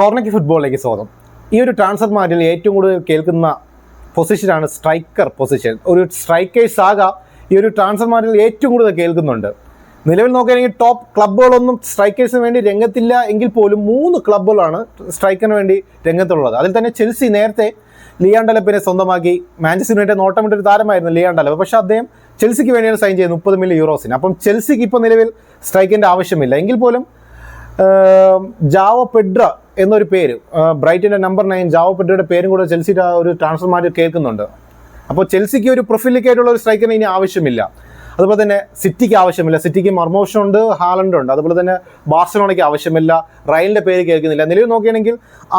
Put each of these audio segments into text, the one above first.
കോർണക്കി ഫുട്ബോളിലേക്ക് സ്വാഗതം. ഈ ഒരു ട്രാൻസ്ഫർ മാറ്റിൽ ഏറ്റവും കൂടുതൽ കേൾക്കുന്ന പൊസിഷനാണ് സ്ട്രൈക്കർ പൊസിഷൻ ഒരു സ്ട്രൈക്കേഴ്സ് ആകാം ഈ ഒരു ട്രാൻസ്ഫർ മാറ്റിൽ ഏറ്റവും കൂടുതൽ കേൾക്കുന്നുണ്ട്. നിലവിൽ നോക്കുകയാണെങ്കിൽ ടോപ്പ് ക്ലബ്ബുകളൊന്നും സ്ട്രൈക്കേഴ്സിന് വേണ്ടി രംഗത്തില്ല എങ്കിൽ പോലും മൂന്ന് ക്ലബ്ബുകളാണ് സ്ട്രൈക്കറിന് വേണ്ടി രംഗത്തുള്ളത്. അതിൽ തന്നെ ചെൽസി നേരത്തെ ലിയാണ്ടലപ്പിനെ സ്വന്തമാക്കി മാഞ്ചസ്റ്റർ യുണൈറ്റഡ് നോട്ടമിട്ട ഒരു താരമായിരുന്നു ലിയാണ്ടലപ്പ് പക്ഷേ അദ്ദേഹം ചെൽസിക്ക് വേണ്ടിയാണ് സൈൻ ചെയ്തത് മുപ്പത് മില്യൺ യൂറോസിന് അപ്പം ചെൽസിക്ക് ഇപ്പോൾ നിലവിൽ സ്ട്രൈക്കിന്റെ ആവശ്യമില്ല. എങ്കിൽ പോലും ജാവോ പെഡ്ര എന്നൊരു പേര്. ബ്രൈറ്റിന്റെ നമ്പർ നയൻ ജാവോ പെഡ്രയുടെ പേരും കൂടെ ചെൽസിയുടെ ഒരു ട്രാൻസ്ഫർ മാറ്റി കേൾക്കുന്നുണ്ട്. അപ്പോൾ ചെൽസിക്ക് ഒരു പ്രൊഫിലിക്കായിട്ടുള്ള ഒരു സ്ട്രൈക്കറിന് ഇനി ആവശ്യമില്ല. അതുപോലെ തന്നെ സിറ്റിക്ക് ആവശ്യമില്ല. സിറ്റിക്ക് മർമോഷൻ ഉണ്ട് ഹാലൻഡ് ഉണ്ട്. അതുപോലെ തന്നെ ബാർസലോണയ്ക്ക് ആവശ്യമില്ല. റയലിന്റെ പേര് കേൾക്കുന്നില്ല. നിലവിൽ നോക്കുകയാണെങ്കിൽ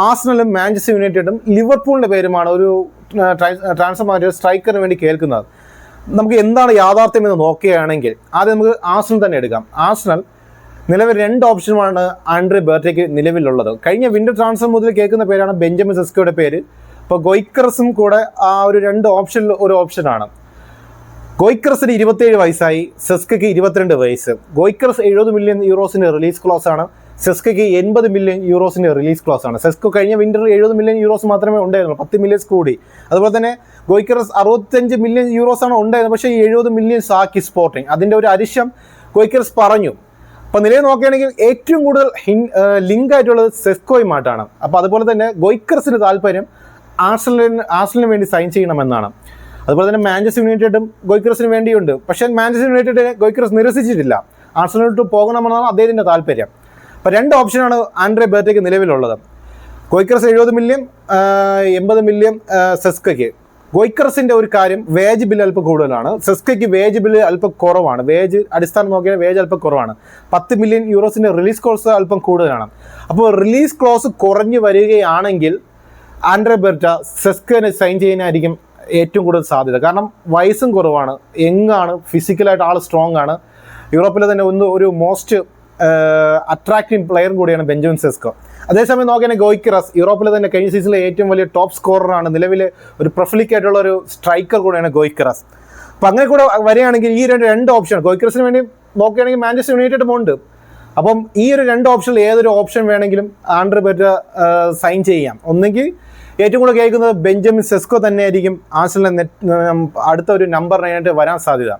ആസ്നലും മാഞ്ചസ്റ്റർ യുണൈറ്റഡും ലിവർപൂളിന്റെ പേരുമാണ് ഒരു ട്രാൻസ്ഫർ മാറ്റി സ്ട്രൈക്കറിന് വേണ്ടി കേൾക്കുന്നത്. നമുക്ക് എന്താണ് യാഥാർത്ഥ്യം എന്ന് നോക്കുകയാണെങ്കിൽ ആദ്യം നമുക്ക് ആസ്നൽ തന്നെ എടുക്കാം. ആസ്നൽ നിലവിൽ രണ്ട് ഓപ്ഷനുമാണ് ആൻഡ്രി ബേർട്ടയ്ക്ക് നിലവിലുള്ളത്. കഴിഞ്ഞ വിന്റർ ട്രാൻസ്ഫർ മുതൽ കേൾക്കുന്ന പേരാണ് ബെഞ്ചമിൻ സെസ്കോയുടെ പേര്. ഇപ്പോൾ ഗോയ്ക്രസും കൂടെ ആ ഒരു രണ്ട് ഓപ്ഷനിൽ ഒരു ഓപ്ഷനാണ്. ഗോയ്ക്കറസിന് ഇരുപത്തേഴ് വയസ്സായി സെസ്കയ്ക്ക് ഇരുപത്തിരണ്ട് വയസ്സ്. ഗോയ്ക്കറസ് എഴുപത് മില്യൺ യൂറോസിന്റെ റിലീസ് ക്ലോസ് ആണ്. സെസ്കയ്ക്ക് എൺപത് മില്യൺ യൂറോസിന്റെ റിലീസ് ക്ലോസ് ആണ്. സെസ്കോ കഴിഞ്ഞ വിന്ററിൽ എഴുപത് മില്യൺ യൂറോസ് മാത്രമേ ഉണ്ടായിരുന്നുള്ളൂ പത്ത് മില്യൺസ് കൂടി. അതുപോലെ തന്നെ ഗോയ്ക്കറസ് അറുപത്തഞ്ച് മില്യൺ യൂറോസ് ആണ് ഉണ്ടായിരുന്നത്. പക്ഷേ ഈ എഴുപത് മില്യൺസ് ആക്കി സ്പോർട്ടിങ് അതിന്റെ ഒരു അരിശം ഗോയ്ക്കറസ് പറഞ്ഞു. അപ്പോൾ നിലയിൽ നോക്കുകയാണെങ്കിൽ ഏറ്റവും കൂടുതൽ ഹിൻ ലിങ്ക് ആയിട്ടുള്ളത് സെസ്കോയുമായിട്ടാണ് അപ്പോൾ അതുപോലെ തന്നെ ഗോയ്ക്കർസിന് താല്പര്യം ആർസലിന് ആർസലിന് വേണ്ടി സൈൻ ചെയ്യണമെന്നാണ്. അതുപോലെ തന്നെ മാഞ്ചസ്റ്റർ യുണൈറ്റഡും ഗോയ്ക്രസിന് വേണ്ടിയുണ്ട്. പക്ഷേ മാഞ്ചസ്റ്റർ യുണൈറ്റഡിനെ ഗോയ്ക്രസ് നിരസിച്ചിട്ടില്ല. ആർസലിനോട്ട് പോകണമെന്നാണ് അദ്ദേഹത്തിന്റെ താല്പര്യം. അപ്പോൾ രണ്ട് ഓപ്ഷനാണ് ആൻഡ്രെ ബേർത്തേക്ക് നിലവിലുള്ളത്. ഗോയ്ക്രസ് എഴുപത് മില്യൺ എൺപത് മില്യൺ സെസ്കയ്ക്ക്. ഗോയ്ക്രസിന്റെ ഒരു കാര്യം വേജ് ബില്ല് അല്പം കൂടുതലാണ്. സെസ്കയ്ക്ക് വേജ് ബില്ല് അല്പം കുറവാണ്. വേജ് അടിസ്ഥാനം നോക്കിയാൽ വേജ് അല്പം കുറവാണ്. പത്ത് മില്യൺ യൂറോസിന്റെ റിലീസ് ക്ലോസ് അല്പം കൂടുതലാണ്. അപ്പോൾ റിലീസ് ക്ലോസ് കുറഞ്ഞു വരികയാണെങ്കിൽ ആൻഡ്രെ ബെർട്ട സെസ്കനെ സൈൻ ചെയ്യാനായിരിക്കും ഏറ്റവും കൂടുതൽ സാധ്യത. കാരണം വയസ്സും കുറവാണ്. യങ്ങാണ് ഫിസിക്കലായിട്ട് ആൾ സ്ട്രോങ് ആണ്. യൂറോപ്പിലെ തന്നെ ഒന്ന് ഒരു മോസ്റ്റ് അട്രാക്റ്റീവ് പ്ലെയറും കൂടിയാണ് ബെഞ്ചമിൻ സെസ്കോ. അതേസമയം നോക്കിയാൽ ഗോയ്ക്കിറസ് യൂറോപ്പിലെ തന്നെ കഴിഞ്ഞ സീസണിലെ ഏറ്റവും വലിയ ടോപ്പ് സ്കോററാണ് നിലവിലെ ഒരു പ്രൊഫലിക് ആയിട്ടുള്ള ഒരു സ്ട്രൈക്കർ കൂടിയാണ് ഗോയ്ക്കിറസ് അപ്പോൾ അങ്ങനെ കൂടെ വരികയാണെങ്കിൽ ഈ രണ്ട് രണ്ട് ഓപ്ഷൻ ഗോയ്ക്കിറസിന് വേണ്ടി നോക്കുകയാണെങ്കിൽ മാഞ്ചസ്റ്റർ യുണൈറ്റഡും ഉണ്ട്. അപ്പം ഈ ഒരു രണ്ട് ഓപ്ഷനിൽ ഏതൊരു ഓപ്ഷൻ വേണമെങ്കിലും ആൻഡ്രി ബെറ്റ സൈൻ ചെയ്യാം. ഒന്നെങ്കിൽ ഏറ്റവും കൂടുതൽ കേൾക്കുന്നത് ബെഞ്ചമിൻ സെസ്കോ തന്നെയായിരിക്കും. ആയിരിക്കും നെറ്റ് അടുത്ത ഒരു നമ്പറിനായിട്ട് വരാൻ സാധ്യത.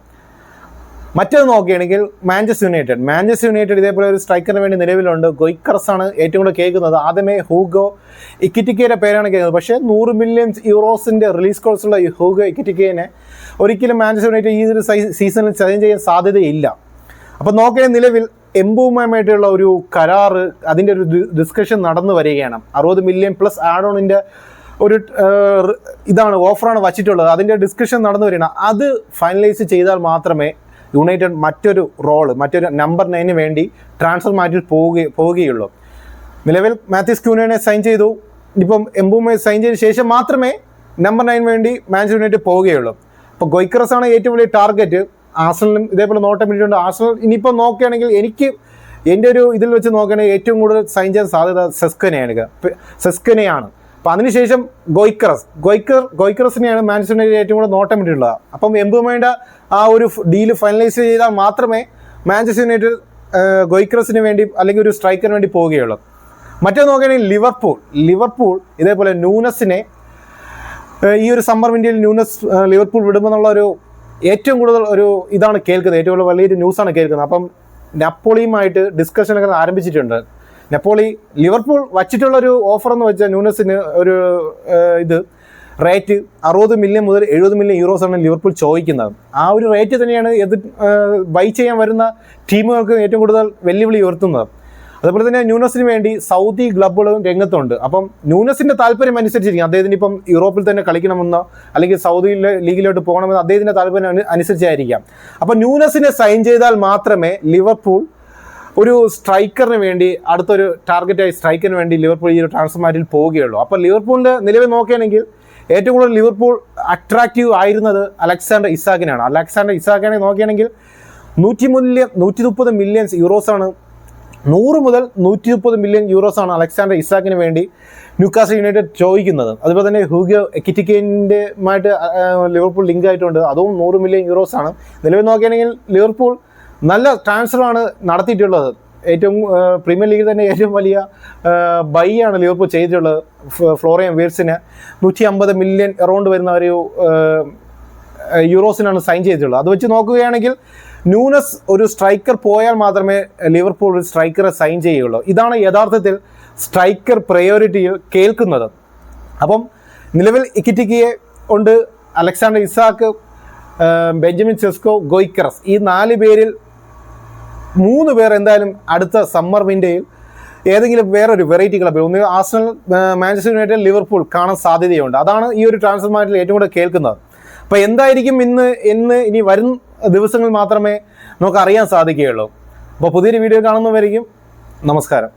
മറ്റേത് നോക്കുകയാണെങ്കിൽ മാഞ്ചസ്റ്റർ യുണൈറ്റഡ്. മാഞ്ചസ്റ്റർ യുണൈറ്റഡ് ഇതേപോലെ ഒരു സ്ട്രൈക്കറിന് വേണ്ടി നിലവിലുണ്ട്. ഗൊയ്ക്കറസ് ആണ് ഏറ്റവും കൂടുതൽ കേൾക്കുന്നത്. ആദ്യമേ ഹൂഗോ ഇക്കിറ്റിക്കയുടെ പേരാണ് കേൾക്കുന്നത്. പക്ഷേ നൂറ് മില്യൺ യൂറോസിന്റെ റിലീസ് കോഴ്സുള്ള ഈ ഹൂഗോ ഇക്കിറ്റിക്കയെ ഒരിക്കലും മാഞ്ചസ്റ്റർ യുണൈറ്റഡ് ഈ ഒരു സീസണിൽ ചലഞ്ച് ചെയ്യാൻ സാധ്യതയില്ല. അപ്പോൾ നോക്കിയ നിലവിൽ എംബുമായിട്ടുള്ള ഒരു കരാറ് അതിന്റെ ഒരു ഡിസ്കഷൻ നടന്നു വരികയാണ്. അറുപത് മില്യൺ പ്ലസ് ആഡോണിന്റെ ഒരു ഇതാണ് ഓഫറാണ് വച്ചിട്ടുള്ളത്. അതിന്റെ ഡിസ്കഷൻ നടന്നു വരികയാണ്. അത് ഫൈനലൈസ് ചെയ്താൽ മാത്രമേ യുണൈറ്റഡ് മറ്റൊരു റോൾ മറ്റൊരു നമ്പർ നയന് വേണ്ടി ട്രാൻസ്ഫർ മാറ്റി പോവുക പോവുകയുള്ളൂ. നിലവിൽ മാത്യൂസ് ക്യൂനെ സൈൻ ചെയ്തു. ഇപ്പം എംബുമെ സൈൻ ചെയ്ത ശേഷം മാത്രമേ നമ്പർ നയൻ വേണ്ടി മാഞ്ചസ്റ്റർ യുണൈറ്റഡ് പോവുകയുള്ളൂ. അപ്പോൾ ഗൊയ്ക്കറസ് ആണ് ഏറ്റവും വലിയ ടാർഗറ്റ് ആർസണലും ഇതേപോലെ നോട്ടം പിടിച്ചിട്ടുണ്ട് ആർസണൽ ഇനിയിപ്പോൾ നോക്കുകയാണെങ്കിൽ എനിക്ക് എന്റെ ഒരു ഇതിൽ വെച്ച് നോക്കുകയാണെങ്കിൽ ഏറ്റവും കൂടുതൽ സൈൻ ചെയ്യാൻ സാധ്യത സെസ്കനെയാണ്. സെസ്കനെയാണ്. അപ്പോൾ അതിനുശേഷം ഗോയ്ക്കറസ്. ഗോയ്ക്കർ ഗോയ്ക്കറസിനെയാണ് മാഞ്ചസ്റ്റർ യുണൈറ്റഡ് ഏറ്റവും കൂടുതൽ നോട്ടം വേണ്ടിയിട്ടുള്ളത് അപ്പം എംബുമയുടെ ആ ഒരു ഡീൽ ഫൈനലൈസ് ചെയ്താൽ മാത്രമേ മാഞ്ചസ്റ്റർ യുണൈറ്റഡ് ഗോയ്ക്കറസിന് വേണ്ടി അല്ലെങ്കിൽ ഒരു സ്ട്രൈക്കറിന് വേണ്ടി പോവുകയുള്ളൂ. മറ്റേ നോക്കുകയാണെങ്കിൽ ലിവർപൂൾ. ലിവർപൂൾ ഇതേപോലെ ന്യൂനസിനെ ഈ ഒരു സമ്മർ വിൻഡിയിൽ ന്യൂനസ് ലിവർപൂൾ വിടുമെന്നുള്ള ഒരു ഏറ്റവും കൂടുതൽ ഒരു ഇതാണ് കേൾക്കുന്നത്. ഏറ്റവും കൂടുതൽ വലിയൊരു ന്യൂസാണ് കേൾക്കുന്നത്. അപ്പം നപ്പോളിയുമായിട്ട് ഡിസ്കഷനൊക്കെ ആരംഭിച്ചിട്ടുണ്ട്. നെപ്പോളി ലിവർപൂൾ വച്ചിട്ടുള്ളൊരു ഓഫർ എന്ന് വെച്ചാൽ ന്യൂനസിന് ഒരു ഇത് റേറ്റ് അറുപത് മില്യൺ മുതൽ എഴുപത് മില്യൺ യൂറോസ് ആണ് ലിവർപൂൾ ചോദിക്കുന്നത്. ആ ഒരു റേറ്റ് തന്നെയാണ് എതിർ ബൈ ചെയ്യാൻ വരുന്ന ടീമുകൾക്ക് ഏറ്റവും കൂടുതൽ വെല്ലുവിളി ഉയർത്തുന്നത്. അതുപോലെ തന്നെ ന്യൂനസിന് വേണ്ടി സൗദി ക്ലബ്ബുകളും രംഗത്തുണ്ട്. അപ്പം ന്യൂനസിന്റെ താല്പര്യം അനുസരിച്ചിരിക്കും. അദ്ദേഹത്തിന് ഇപ്പം യൂറോപ്പിൽ തന്നെ കളിക്കണമെന്നോ അല്ലെങ്കിൽ സൗദിയിലെ ലീഗിലോട്ട് പോകണമെന്നോ അദ്ദേഹത്തിന്റെ താല്പര്യം അനുസരിച്ചായിരിക്കാം. അപ്പം ന്യൂനസിനെ സൈൻ ചെയ്താൽ മാത്രമേ ലിവർപൂൾ ഒരു സ്ട്രൈക്കറിന് വേണ്ടി അടുത്തൊരു ടാർഗറ്റായി സ്ട്രൈക്കറിന് വേണ്ടി ലിവർപൂൾ ഈ ഒരു ട്രാൻസ്ഫർ മാറ്റിൽ പോവുകയുള്ളൂ. അപ്പോൾ ലിവർപൂളിന്റെ നിലവിൽ നോക്കുകയാണെങ്കിൽ ഏറ്റവും കൂടുതൽ ലിവർപൂൾ അട്രാക്റ്റീവ് ആയിരുന്നത് അലക്സാണ്ടർ ഇസാക്കിനാണ് അലക്സാണ്ടർ ഇസാക്കിനെ നോക്കുകയാണെങ്കിൽ നൂറ്റി മില്യൺ നൂറ്റി മുപ്പത് മില്യൺസ് യൂറോസാണ് നൂറ് മുതൽ നൂറ്റി മുപ്പത് മില്യൺ യൂറോസാണ് അലക്സാണ്ടർ ഇസാക്കിന് വേണ്ടി ന്യൂക്കാസ് യുണൈറ്റഡ് ചോദിക്കുന്നത്. അതുപോലെ തന്നെ ഹൂഗോ എക്കിറ്റിക്കേന്റെ ലിവർപൂൾ ലിങ്ക് ആയിട്ടുണ്ട് അതും നൂറ് മില്യൺ യൂറോസാണ് നിലവിൽ നോക്കുകയാണെങ്കിൽ ലിവർപൂൾ നല്ല ട്രാൻസ്ഫറാണ് നടത്തിയിട്ടുള്ളത്. ഏറ്റവും പ്രീമിയർ ലീഗിൽ തന്നെ ഏറ്റവും വലിയ ബൈ ആണ് ലിവർപൂൾ ചെയ്തിട്ടുള്ളത് ഫ്ലോറിയൻ വീർസിന് നൂറ്റി അമ്പത് മില്യൺ എറൗണ്ട് വരുന്ന ഒരു യൂറോസിനാണ് സൈൻ ചെയ്തിട്ടുള്ളത്. അത് വെച്ച് നോക്കുകയാണെങ്കിൽ ന്യൂനസ് ഒരു സ്ട്രൈക്കർ പോയാൽ മാത്രമേ ലിവർപൂൾ ഒരു സ്ട്രൈക്കറെ സൈൻ ചെയ്യുകയുള്ളൂ. ഇതാണ് യഥാർത്ഥത്തിൽ സ്ട്രൈക്കർ പ്രയോറിറ്റിയിൽ കേൾക്കുന്നത്. അപ്പം നിലവിൽ ഇക്കിറ്റിക്കിയെ ഉണ്ട് Alexander Isak Benjamin Sesko Gyokeres. ഈ നാല് പേരിൽ മൂന്ന് പേർ എന്തായാലും അടുത്ത സമ്മർ വിൻഡേയിൽ ഏതെങ്കിലും വേറൊരു വെറൈറ്റി ക്ലബിൽ ഒന്ന് ആസ്നൽ മാഞ്ചസ്റ്റർ യുണൈറ്റഡ് ലിവർപൂൾ കാണാൻ സാധ്യതയുണ്ട്. അതാണ് ഈ ഒരു ട്രാൻസ്ഫർ മാർക്കറ്റിൽ ഏറ്റവും കൂടുതൽ കേൾക്കുന്നത്. അപ്പോൾ എന്തായിരിക്കും ഇന്ന് ഇന്ന് ഇനി വരും ദിവസങ്ങൾ മാത്രമേ നമുക്ക് അറിയാൻ സാധിക്കുകയുള്ളൂ. അപ്പോൾ പുതിയൊരു വീഡിയോ കാണുന്നവരിക്കും നമസ്കാരം.